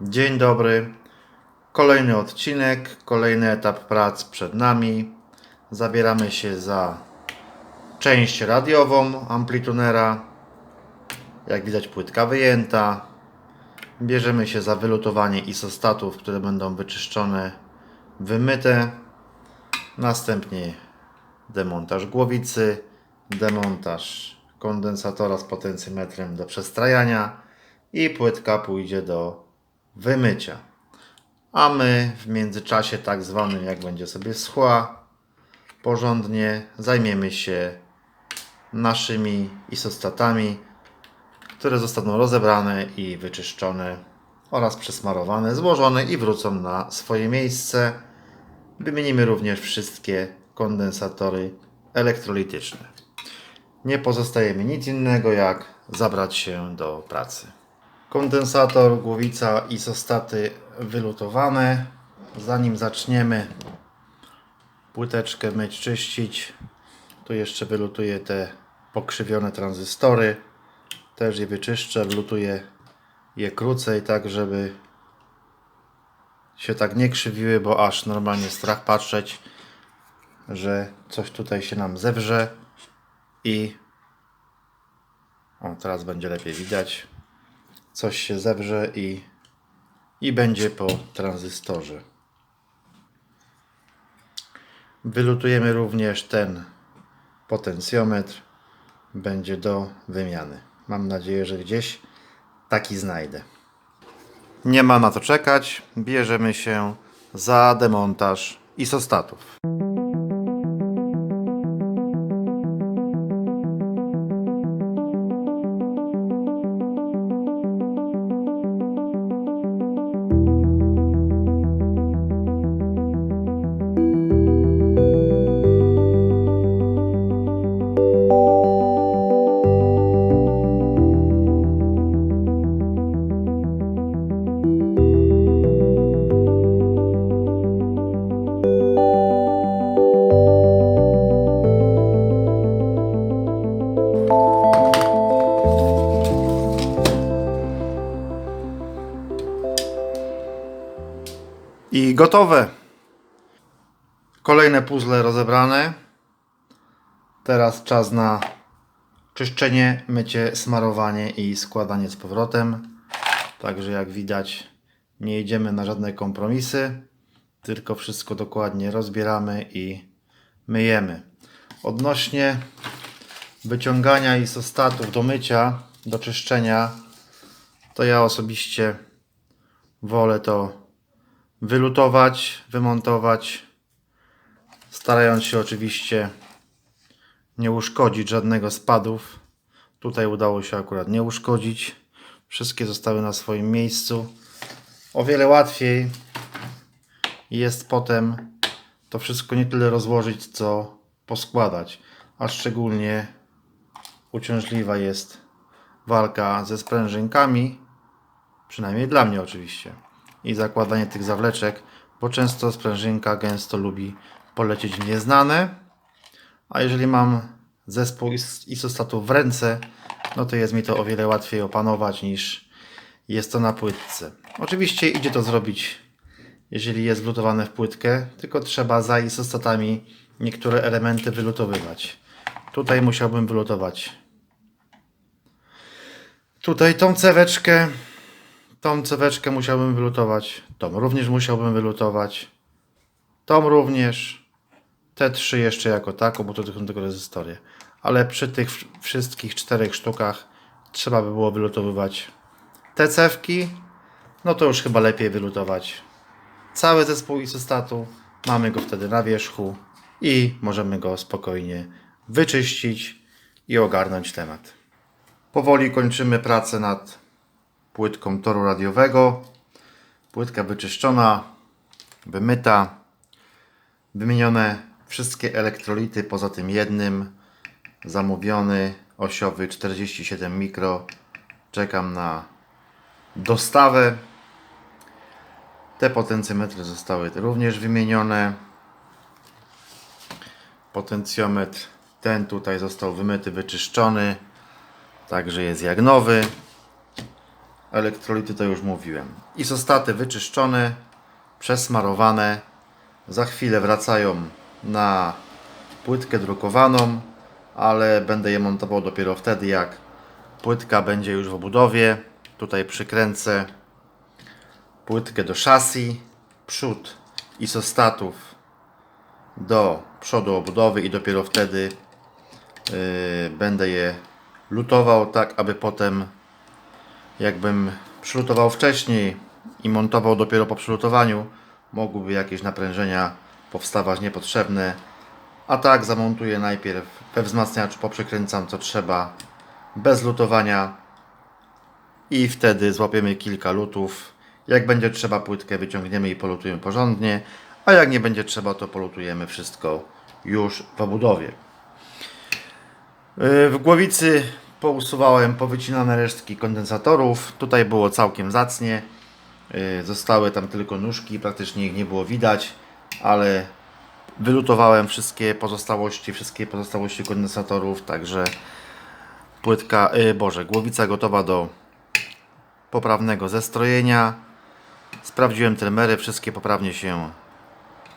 Dzień dobry. Kolejny odcinek, kolejny etap prac przed nami. Zabieramy się za część radiową amplitunera. Jak widać płytka wyjęta. Bierzemy się za wylutowanie isostatów, które będą wyczyszczone, wymyte. Następnie demontaż głowicy, demontaż kondensatora z potencjometrem do przestrajania i płytka pójdzie do wymycia. A my w międzyczasie, tak zwanym, jak będzie sobie schła, porządnie zajmiemy się naszymi isostatami, które zostaną rozebrane i wyczyszczone oraz przesmarowane, złożone i wrócą na swoje miejsce. Wymienimy również wszystkie kondensatory elektrolityczne. Nie pozostaje mi nic innego jak zabrać się do pracy. Kondensator, głowica, isostaty wylutowane. Zanim zaczniemy płyteczkę myć, czyścić, tu jeszcze wylutuję te pokrzywione tranzystory. Też je wyczyszczę, wlutuję je krócej, tak żeby się tak nie krzywiły, bo aż normalnie strach patrzeć, że coś tutaj się nam zewrze i o, teraz będzie lepiej widać. Coś się zewrze i, i będzie po tranzystorze. Wylutujemy również ten potencjometr. Będzie do wymiany. Mam nadzieję, że gdzieś taki znajdę. Nie ma na to czekać. Bierzemy się za demontaż isostatów. Gotowe. Kolejne puzzle rozebrane. Teraz czas na czyszczenie, mycie, smarowanie i składanie z powrotem. Także jak widać nie idziemy na żadne kompromisy, tylko wszystko dokładnie rozbieramy i myjemy. Odnośnie wyciągania isostatów do mycia, do czyszczenia, to ja osobiście wolę to wylutować, wymontować, starając się oczywiście nie uszkodzić żadnego z padów. Tutaj udało się akurat nie uszkodzić. Wszystkie zostały na swoim miejscu. O wiele łatwiej jest potem to wszystko nie tyle rozłożyć, co poskładać. A szczególnie uciążliwa jest walka ze sprężynkami, przynajmniej dla mnie oczywiście i zakładanie tych zawleczek, bo często sprężynka gęsto lubi polecieć w nieznane. A jeżeli mam zespół is- isostatów w ręce, no to jest mi to o wiele łatwiej opanować niż jest to na płytce. Oczywiście idzie to zrobić, jeżeli jest wlutowane w płytkę, tylko trzeba za isostatami niektóre elementy wylutowywać. Tutaj musiałbym wylutować tutaj tą ceweczkę, Tą ceweczkę musiałbym wylutować. Tą również musiałbym wylutować. Tą również. Te trzy jeszcze jako tako, bo to są tylko rezystorie. Ale przy tych wszystkich czterech sztukach trzeba by było wylutowywać te cewki. No to już chyba lepiej wylutować cały zespół isostatu. Mamy go wtedy na wierzchu i możemy go spokojnie wyczyścić i ogarnąć temat. Powoli kończymy pracę nad płytką toru radiowego. Płytka wyczyszczona, wymyta, wymienione wszystkie elektrolity poza tym jednym. Zamówiony osiowy 47 mikro. Czekam na dostawę. Te potencjometry zostały również wymienione. Potencjometr ten tutaj został wymyty, wyczyszczony. Także jest jak nowy. Elektrolity to już mówiłem. Isostaty wyczyszczone, przesmarowane. Za chwilę wracają na płytkę drukowaną, ale będę je montował dopiero wtedy, jak płytka będzie już w obudowie. Tutaj przykręcę płytkę do szasi, przód isostatów do przodu obudowy i dopiero wtedy yy, będę je lutował tak, aby potem jakbym przylutował wcześniej i montował dopiero po przylutowaniu, mogłyby jakieś naprężenia powstawać niepotrzebne. A tak zamontuję najpierw we wzmacniaczu, poprzykręcam co trzeba, bez lutowania i wtedy złapiemy kilka lutów. Jak będzie trzeba płytkę wyciągniemy i polutujemy porządnie, a jak nie będzie trzeba to polutujemy wszystko już w obudowie. Yy, W głowicy pousuwałem powycinane resztki kondensatorów. Tutaj było całkiem zacnie. Yy, Zostały tam tylko nóżki, praktycznie ich nie było widać, ale wylutowałem wszystkie pozostałości, wszystkie pozostałości kondensatorów, także płytka, yy, boże, głowica gotowa do poprawnego zestrojenia. Sprawdziłem termery, wszystkie poprawnie się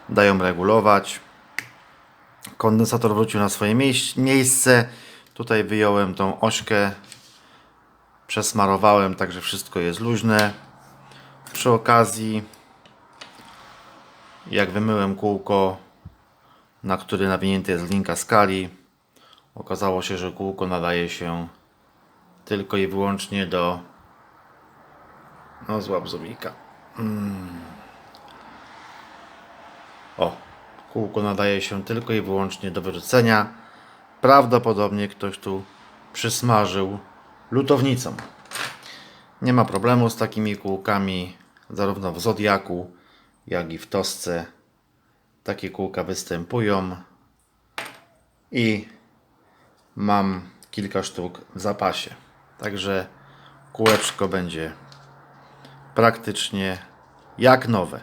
dają regulować. Kondensator wrócił na swoje miejsc- miejsce. Tutaj wyjąłem tą ośkę, przesmarowałem, także wszystko jest luźne. Przy okazji, jak wymyłem kółko, na który nawinięty jest linka skali, okazało się, że kółko nadaje się tylko i wyłącznie do no złap zubika. O, kółko nadaje się tylko i wyłącznie do wyrzucenia. Prawdopodobnie ktoś tu przysmażył lutownicą. Nie ma problemu z takimi kółkami, zarówno w Zodiaku, jak i w Tosce. Takie kółka występują i mam kilka sztuk w zapasie. Także kółeczko będzie praktycznie jak nowe.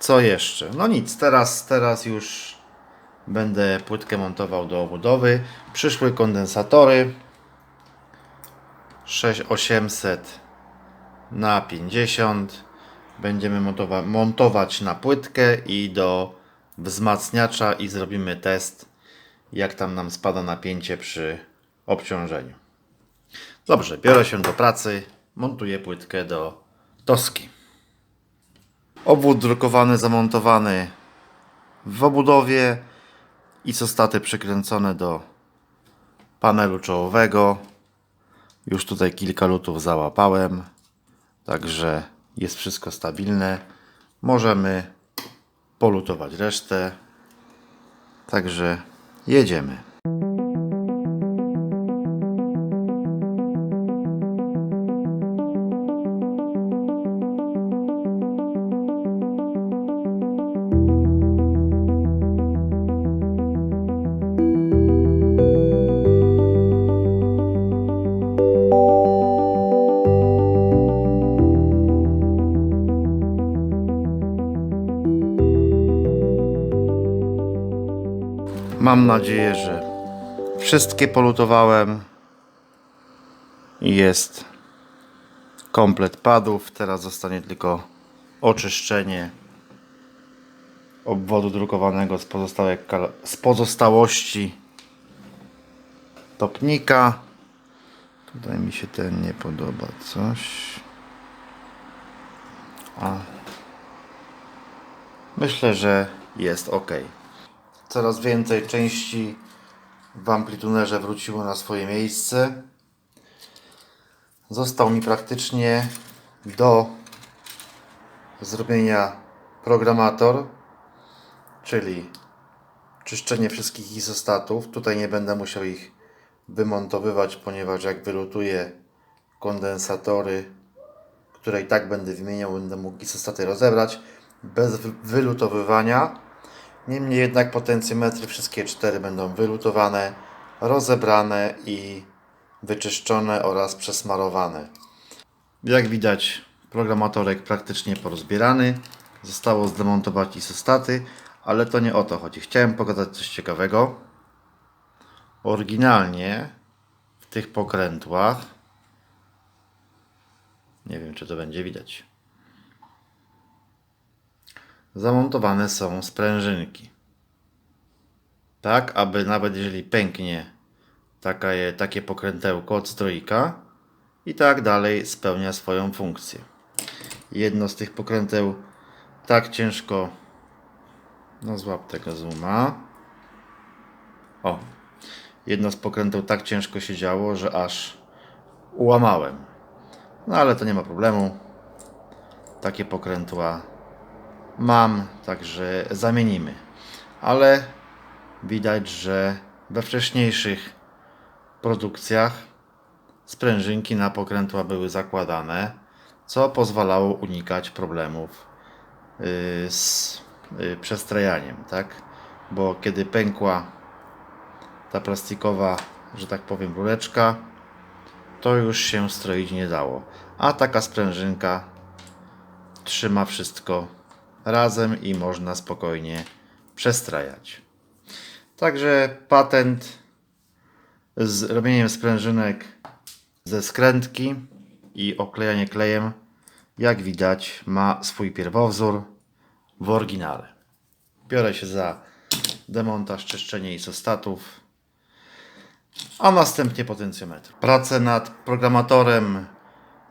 Co jeszcze? No nic, teraz, teraz już będę płytkę montował do obudowy. Przyszły kondensatory 6800 na 50 będziemy montowa montować na płytkę i do wzmacniacza i zrobimy test jak tam nam spada napięcie przy obciążeniu. Dobrze, biorę się do pracy, montuję płytkę do toski. Obwód drukowany zamontowany w obudowie isostaty przykręcone do panelu czołowego. Już tutaj kilka lutów załapałem, także jest wszystko stabilne. Możemy polutować resztę. Także jedziemy. Mam nadzieję, że wszystkie polutowałem i jest komplet padów. Teraz zostanie tylko oczyszczenie obwodu drukowanego z, z pozostałości topnika. Tutaj mi się ten nie podoba coś. A. Myślę, że jest ok. Coraz więcej części w amplitunerze wróciło na swoje miejsce. Został mi praktycznie do zrobienia programator, czyli czyszczenie wszystkich izostatów. Tutaj nie będę musiał ich wymontowywać, ponieważ jak wylutuję kondensatory, które i tak będę wymieniał, będę mógł izostaty rozebrać bez wy- wylutowywania. Niemniej jednak potencjometry wszystkie cztery będą wylutowane, rozebrane i wyczyszczone oraz przesmarowane. Jak widać programatorek praktycznie porozbierany. Zostało zdemontować isostaty, ale to nie o to chodzi. Chciałem pokazać coś ciekawego. Oryginalnie w tych pokrętłach Nie wiem, czy to będzie widać. Zamontowane są sprężynki. Tak, aby nawet jeżeli pęknie takie, takie pokrętełko od strojka i tak dalej spełnia swoją funkcję. Jedno z tych pokręteł tak ciężko no złap tego zooma. O, jedno z pokręteł tak ciężko się działo, że aż ułamałem. No ale to nie ma problemu. Takie pokrętła mam, także zamienimy. Ale widać, że we wcześniejszych produkcjach sprężynki na pokrętła były zakładane, co pozwalało unikać problemów yy, z yy, przestrajaniem, tak? Bo kiedy pękła ta plastikowa, że tak powiem, rureczka, to już się stroić nie dało. A taka sprężynka trzyma wszystko razem i można spokojnie przestrajać. Także patent z robieniem sprężynek ze skrętki i oklejanie klejem, jak widać, ma swój pierwowzór w oryginale. Biorę się za demontaż, czyszczenie isostatów, a następnie potencjometr. Prace nad programatorem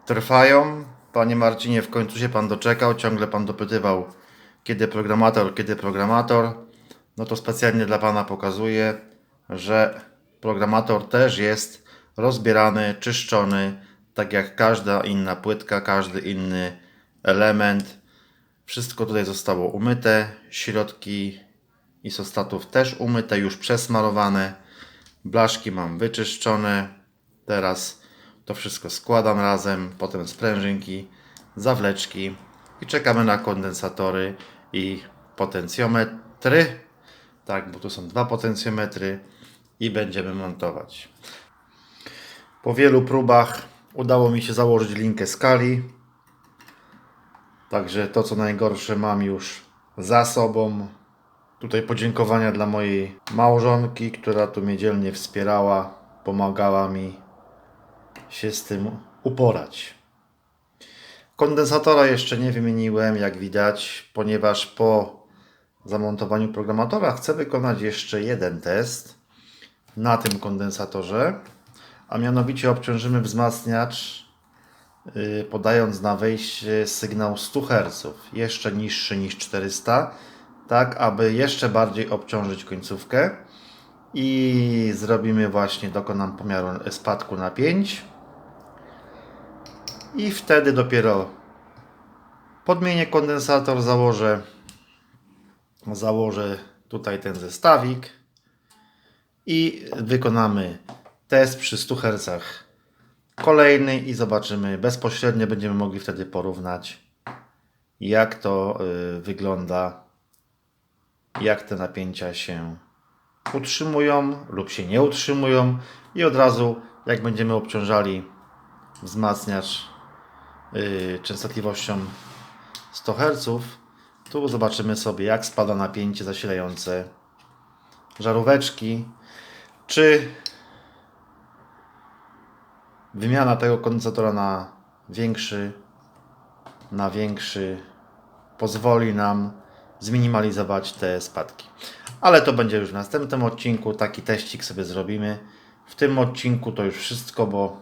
trwają. Panie Marcinie, w końcu się Pan doczekał. Ciągle Pan dopytywał, kiedy programator, kiedy programator. No to specjalnie dla Pana pokazuję, że programator też jest rozbierany, czyszczony, tak jak każda inna płytka, każdy inny element. Wszystko tutaj zostało umyte, środki isostatów też umyte, już przesmarowane. Blaszki mam wyczyszczone. Teraz to wszystko składam razem, potem sprężynki, zawleczki i czekamy na kondensatory i potencjometry. Tak, bo tu są dwa potencjometry i będziemy montować. Po wielu próbach udało mi się założyć linkę skali. Także to co najgorsze mam już za sobą. Tutaj podziękowania dla mojej małżonki, która tu mnie dzielnie wspierała, pomagała mi się z tym uporać. Kondensatora jeszcze nie wymieniłem, jak widać, ponieważ po zamontowaniu programatora chcę wykonać jeszcze jeden test na tym kondensatorze, a mianowicie obciążymy wzmacniacz yy, podając na wejście sygnał 100 Hz, jeszcze niższy niż 400, tak aby jeszcze bardziej obciążyć końcówkę. I zrobimy właśnie, dokonam pomiaru spadku napięć i wtedy dopiero podmienię kondensator, założę założę tutaj ten zestawik i wykonamy test przy 100 Hz kolejny i zobaczymy bezpośrednio będziemy mogli wtedy porównać jak to y, wygląda jak te napięcia się utrzymują lub się nie utrzymują i od razu jak będziemy obciążali wzmacniacz częstotliwością 100 Hz tu zobaczymy sobie jak spada napięcie zasilające żaróweczki czy wymiana tego kondensatora na większy na większy pozwoli nam zminimalizować te spadki. Ale to będzie już w następnym odcinku. Taki teścik sobie zrobimy. W tym odcinku to już wszystko, bo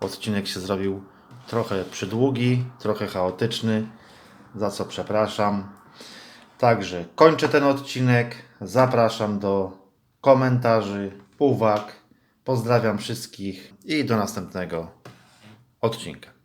odcinek się zrobił trochę przydługi, trochę chaotyczny, za co przepraszam. Także kończę ten odcinek. Zapraszam do komentarzy, uwag. Pozdrawiam wszystkich i do następnego odcinka.